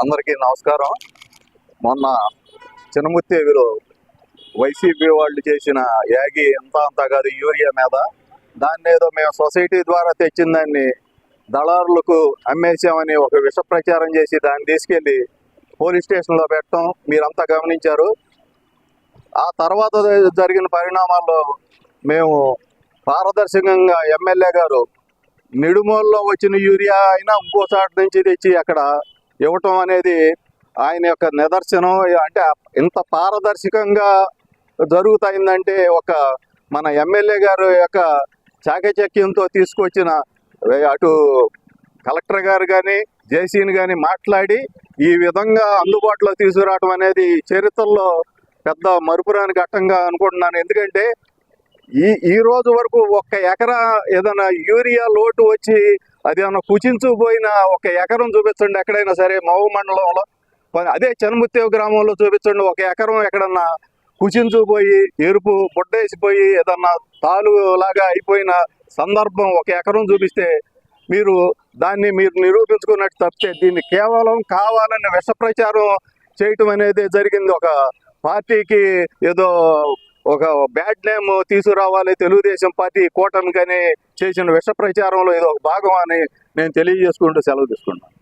అందరికీ నమస్కారం. మొన్న చిన్నముత్తేవిలో వైసీపీ వాళ్ళు చేసిన యాగి ఎంత అంత కాదు యూరియా మీద. దాన్ని ఏదో మేము సొసైటీ ద్వారా తెచ్చిందాన్ని దళారులకు అమ్మేసామని ఒక విష ప్రచారం చేసి దాన్ని తీసుకెళ్ళి పోలీస్ స్టేషన్లో పెట్టడం మీరంతా గమనించారు. ఆ తర్వాత జరిగిన పరిణామాల్లో మేము పారదర్శకంగా ఎమ్మెల్యే గారు నిడుమోల్లో వచ్చిన యూరియా అయినా ఇంకో చోట నుంచి తెచ్చి అక్కడ ఇవ్వటం అనేది ఆయన యొక్క నిదర్శనం. అంటే ఇంత పారదర్శకంగా జరుగుతాయిందంటే ఒక మన ఎమ్మెల్యే గారు యొక్క చాకచక్యంతో తీసుకొచ్చిన అటు కలెక్టర్ గారు కానీ జేసీని కానీ మాట్లాడి ఈ విధంగా అందుబాటులో తీసుకురావడం అనేది చరిత్రలో పెద్ద మరుపురాని ఘట్టంగా అనుకుంటున్నాను. ఎందుకంటే ఈ ఈ రోజు వరకు ఒక్క ఎకరా ఏదైనా యూరియా లోటు వచ్చి అది ఏమైనా కుచించుకుపోయిన ఒక ఎకరం చూపించండి ఎక్కడైనా సరే మహు మండలంలో. అదే చనుముత్తేవ గ్రామంలో చూపించండి ఒక ఎకరం ఎక్కడన్నా కుచించుకుపోయి ఎరుపు బొడ్డేసిపోయి ఏదన్నా తాలు లాగా అయిపోయిన సందర్భం ఒక ఎకరం చూపిస్తే మీరు దాన్ని మీరు నిరూపించుకున్నట్టు తప్పితే దీన్ని కేవలం కావాలని విష ప్రచారం చేయటం అనేది జరిగింది. ఒక పార్టీకి ఏదో ఒక బ్యాడ్ నేమ్ తీసుకురావాలి తెలుగుదేశం పార్టీ కూటమికని చేసిన విష ప్రచారంలో ఇది ఒక భాగం అని నేను తెలియజేసుకుంటూ సెలవు తీసుకుంటాను